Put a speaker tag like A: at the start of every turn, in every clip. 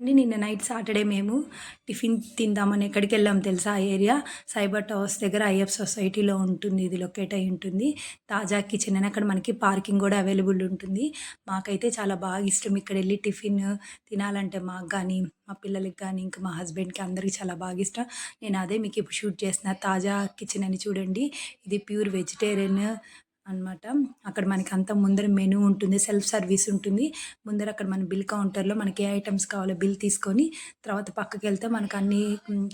A: అండి నిన్న night Saturday మేము టిఫిన్ తిందామని ఎక్కడికి వెళ్ళాం తెలుసా? ఆ ఏరియా సైబర్ టవర్స్ దగ్గర ఐఎఫ్ సొసైటీలో ఉంటుంది ఇది లొకేట్ అయి ఉంటుంది. తాజా కిచెన్ అని అక్కడ మనకి పార్కింగ్ కూడా అవైలబుల్ ఉంటుంది. మాకైతే చాలా బాగా ఇష్టం ఇక్కడ వెళ్ళి టిఫిన్ తినాలంటే మాకు కానీ మా పిల్లలకి కానీ ఇంకా మా హస్బెండ్కి అందరికీ చాలా బాగా ఇష్టం. నేను అదే మీకు ఇప్పుడు షూట్ చేసిన తాజా కిచెన్ అని చూడండి. ఇది ప్యూర్ వెజిటేరియన్ అనమాట అక్కడ మనకి అంత ముందర మెనూ ఉంటుంది సెల్ఫ్ సర్వీస్ ఉంటుంది. ముందర అక్కడ మన బిల్ కౌంటర్లో మనకి ఏ ఐటమ్స్ కావాలో బిల్ తీసుకొని తర్వాత పక్కకి వెళ్తే మనకు అన్ని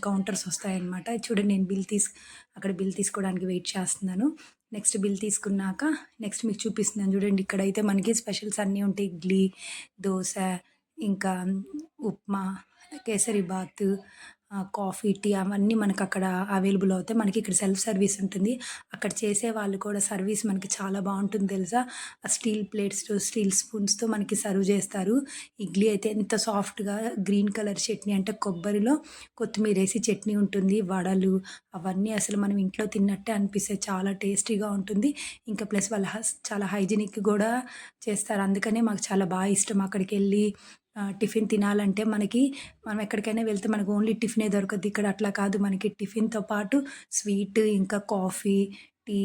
A: కౌంటర్స్ వస్తాయన్నమాట. చూడండి నేను బిల్ తీసు అక్కడ బిల్ తీసుకోవడానికి వెయిట్ చేస్తున్నాను. నెక్స్ట్ బిల్ తీసుకున్నాక నెక్స్ట్ మీకు చూపిస్తున్నాను. చూడండి ఇక్కడైతే మనకి స్పెషల్స్ అన్నీ ఉంటాయి. ఇడ్లీ దోశ ఇంకా ఉప్మా కేసరి బాత్ కాఫీ టీ అవన్నీ మనకు అక్కడ అవైలబుల్ అవుతాయి. మనకి ఇక్కడ సెల్ఫ్ సర్వీస్ ఉంటుంది. అక్కడ చేసే వాళ్ళు కూడా సర్వీస్ మనకి చాలా బాగుంటుంది తెలుసా? ఆ స్టీల్ ప్లేట్స్తో స్టీల్ స్పూన్స్తో మనకి సర్వ్ చేస్తారు. ఇడ్లీ అయితే ఎంత సాఫ్ట్గా గ్రీన్ కలర్ చట్నీ అంటే కొబ్బరిలో కొత్తిమీర వేసి చట్నీ ఉంటుంది. వడలు అవన్నీ అసలు మనం ఇంట్లో తిన్నట్టే అనిపిస్తాయి. చాలా టేస్టీగా ఉంటుంది. ఇంకా ప్లస్ వాళ్ళ చాలా హైజీనిక్ కూడా చేస్తారు. అందుకనే మాకు చాలా బాగా ఇష్టం అక్కడికి వెళ్ళి టిఫిన్ తినాలంటే మనకి మనం ఎక్కడికైనా వెళ్తే మనకు ఓన్లీ టిఫినే దొరకదు. ఇక్కడ అట్లా కాదు. మనకి టిఫిన్తో పాటు స్వీట్ ఇంకా కాఫీ టీ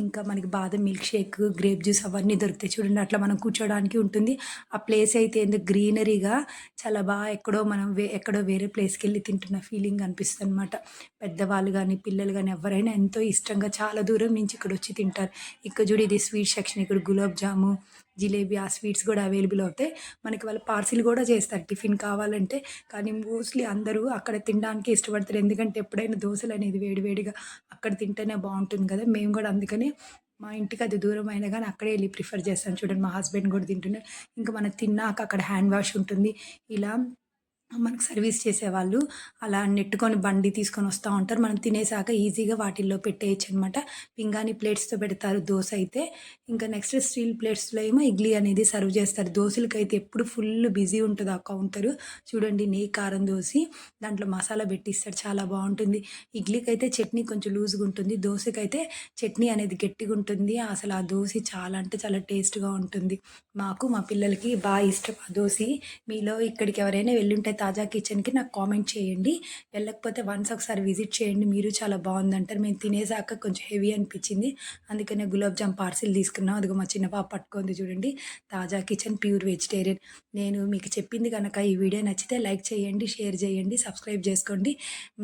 A: ఇంకా మనకి బాదం మిల్క్ షేక్ గ్రేప్ జ్యూస్ అవన్నీ దొరుకుతాయి చూడండి. అట్లా మనం కూర్చోడానికి ఉంటుంది. ఆ ప్లేస్ అయితే ఎందుకు గ్రీనరీగా చాలా బాగా ఎక్కడో మనం వే ఎక్కడో వేరే ప్లేస్కి వెళ్ళి తింటున్న ఫీలింగ్ అనిపిస్తుంది అనమాట పెద్దవాళ్ళు కానీ పిల్లలు కానీ ఎవరైనా ఎంతో ఇష్టంగా చాలా దూరం నుంచి ఇక్కడ వచ్చి తింటారు. ఇక్కడ చూడు ఇది స్వీట్ సెక్షన్ ఇక్కడ గులాబ్ జాము జిలేబీ ఆ స్వీట్స్ కూడా అవైలబుల్ అవుతాయి. మనకి వాళ్ళు పార్సిల్ కూడా చేస్తారు. టిఫిన్ కావాలంటే కానీ మోస్ట్లీ అందరూ అక్కడ తినడానికి ఇష్టపడతారు. ఎందుకంటే ఎప్పుడైనా దోశలు అనేది వేడివేడిగా అక్కడ తింటేనే బాగుంటుంది కదా. మేము కూడా అందుకని మా ఇంటికి అది దూరం అయినా కానీ అక్కడే వెళ్ళి ప్రిఫర్ చేస్తాను. చూడండి మా హస్బెండ్ కూడా తింటున్నాడు. ఇంకా మనం తిన్నాక అక్కడ హ్యాండ్ వాష్ ఉంటుంది. ఇలా మనకు సర్వీస్ చేసేవాళ్ళు అలా నెట్టుకొని బండి తీసుకొని వస్తూ ఉంటారు. మనం తినేసాక ఈజీగా వాటిల్లో పెట్టేయచ్చు అనమాట పింగాణి ప్లేట్స్తో పెడతారు దోశ అయితే. ఇంకా నెక్స్ట్ స్టీల్ ప్లేట్స్లో ఏమో ఇడ్లీ అనేది సర్వ్ చేస్తారు. దోశలకి అయితే ఎప్పుడు ఫుల్ బిజీ ఉంటుంది ఆ కౌంటరు. చూడండి నెయ్యి కారం దోసి దాంట్లో మసాలా పెట్టిస్తారు. చాలా బాగుంటుంది. ఇడ్లీకి అయితే చట్నీ కొంచెం లూజ్గా ఉంటుంది. దోశకైతే చట్నీ అనేది గట్టిగా ఉంటుంది. అసలు ఆ దోశ చాలా అంటే చాలా టేస్ట్గా ఉంటుంది. మాకు మా పిల్లలకి బాగా ఇష్టం ఆ దోశ. మీలో ఇక్కడికి ఎవరైనా వెళ్ళుంటే తాజా కిచెన్కి నాకు కామెంట్ చేయండి. వెళ్ళకపోతే వన్స్ ఒకసారి విజిట్ చేయండి. మీరు చాలా బాగుందంటారు. మేము తినేసాక కొంచెం హెవీ అనిపించింది. అందుకనే గులాబ్ జామ్ పార్సిల్ తీసుకున్నాం. అదిగో మా చిన్న పాప పట్టుకుంది చూడండి. తాజా కిచెన్ ప్యూర్ వెజిటేరియన్. నేను మీకు చెప్పింది కనుక ఈ వీడియో నచ్చితే లైక్ చేయండి షేర్ చేయండి సబ్స్క్రైబ్ చేసుకోండి.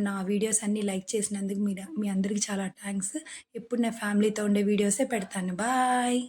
A: నా వీడియోస్ అన్నీ లైక్ చేసినందుకు మీరు మీ అందరికీ చాలా థ్యాంక్స్ ఎప్పుడు నా ఫ్యామిలీతో ఉండే వీడియోసే పెడతాను. బాయ్.